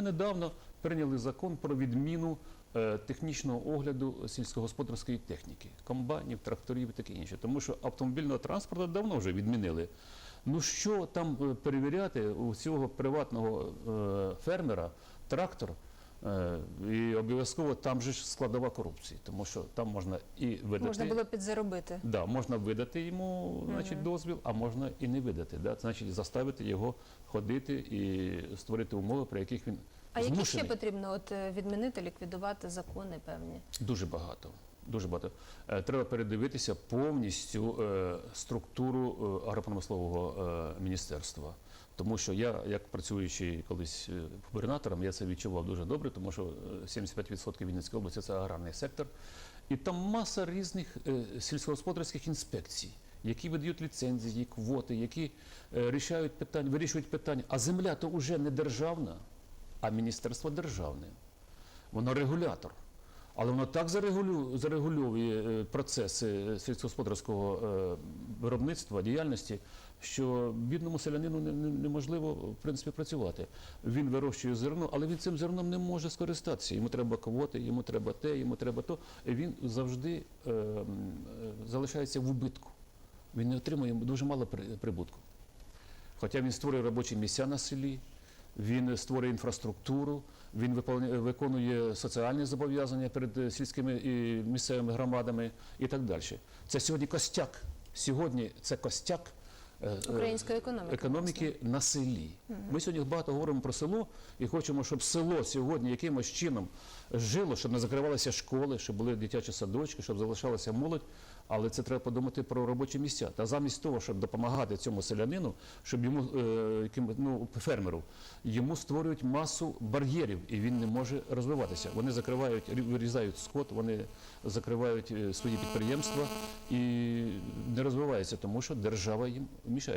ми недавно прийняли закон про відміну е, технічного огляду сільськогосподарської техніки, комбайнів, тракторів і таке інше. Тому що автомобільного транспорту давно вже відмінили. Ну що там е, перевіряти у цього приватного е, фермера трактор? Е, І обов'язково там же ж складова корупції, тому що там можна і видати. Можна було підзаробити. Да, можна видати йому значить, дозвіл, а можна і не видати. Да? Значить, заставити його ходити і створити умови, при яких він А які ще потрібно от е, відмінити, ліквідувати закони певні? Дуже багато. Дуже багато. Е, Треба передивитися повністю е, структуру е, агропромислового міністерства. Тому що я, як працюючи колись губернатором, я це відчував дуже добре, тому що е, 75% Вінницької області це аграрний сектор. І там маса різних сільськогосподарських інспекцій, які видають ліцензії, квоти, які рішають питання, вирішують питання. А земля то вже не державна, а міністерство державне. Воно регулятор. Але воно так зарегулю- зарегульовує е, процеси сільськогосподарського е, виробництва, діяльності, що бідному селянину не- не- неможливо в принципі працювати. Він вирощує зерно, але він цим зерном не може скористатися. Йому треба квоти, йому треба те, йому треба то. Він завжди е, е, залишається в убитку. Він не отримує дуже мало при- прибутку. Хоча він створює робочі місця на селі, він створює інфраструктуру, він виконує соціальні зобов'язання перед е, сільськими і місцевими громадами і так далі. Це сьогодні костяк. Сьогодні це костяк Української економіки. економіки на селі. Ми сьогодні багато говоримо про село і хочемо, щоб село сьогодні якимось чином жило, щоб не закривалися школи, щоб були дитячі садочки, щоб залишалася молодь. Але це треба подумати про робочі місця. Та замість того, щоб допомагати цьому селянину, щоб йому е, яким, ну, фермеру, йому створюють масу бар'єрів, і він не може розвиватися. Вони закривають, рі- вирізають скот, вони закривають е, свої підприємства і не розвиваються, тому що держава їм Michel.